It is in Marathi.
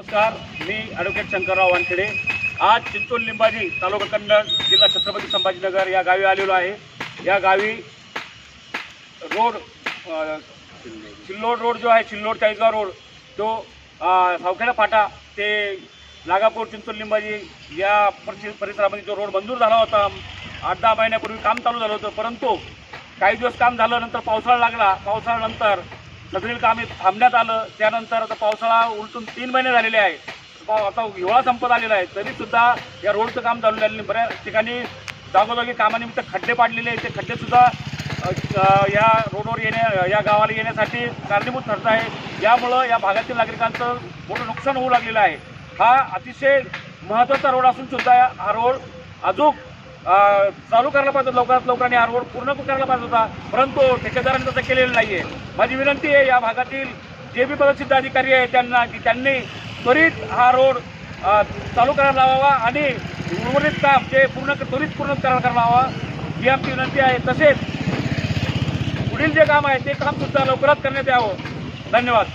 नमस्कार मी ॲडव्होकेट शंकरराव वानखेडे. आज चिंचोल लिंबाजी तालुका कन्नड जिल्हा छत्रपती संभाजीनगर या गावी आलेलो आहे. या गावी रोड चिल्लोड रोड जो आहे चिल्लोड चाळीसगाव रोड तो सावखेडा फाटा ते नागापूर चिंचोल लिंबाजी या परिसरामध्ये जो रोड मंजूर झाला होता आठ दहा महिन्यापूर्वी काम चालू झालं होतं परंतु काही दिवस काम झालं नंतर पावसाळा लागला. पावसाळ्यानंतर सगळी कामे थांबण्यात आलं. त्यानंतर आता पावसाळा उलटून तीन महिने झालेले आहे पाव- आता हिवाळा संपत आलेला आहे. तरीसुद्धा या रोडचं काम चालू झालेलं नाही. बऱ्याच ठिकाणी जागोजागी कामानिमित्त खड्डे पाडलेले आहेत. ते खड्डेसुद्धा या रोडवर येण्या या गावाला येण्यासाठी कारणीभूत ठरत आहे. यामुळं या भागातील नागरिकांचं मोठं नुकसान होऊ लागलेलं आहे. हा अतिशय महत्त्वाचा रोड असून सुद्धा हा रोड अजून चालू करायला पाहिजे लवकरात लवकर आणि हा रोड पूर्ण करायला पाहिजे होता. परंतु ठेकेदारांनी तसं केलेलं नाही आहे माझी विनंती आहे या भागातील जे बी पदसिद्ध अधिकारी आहे त्यांना की त्यांनी त्वरित हा रोड चालू करायला लावावा आणि उर्वरित काम जे पूर्ण त्वरित पूर्ण करायला करायला लावा ही आमची विनंती आहे. तसेच पुढील जे काम आहे ते कामसुद्धा लवकरात करण्यात यावं. धन्यवाद.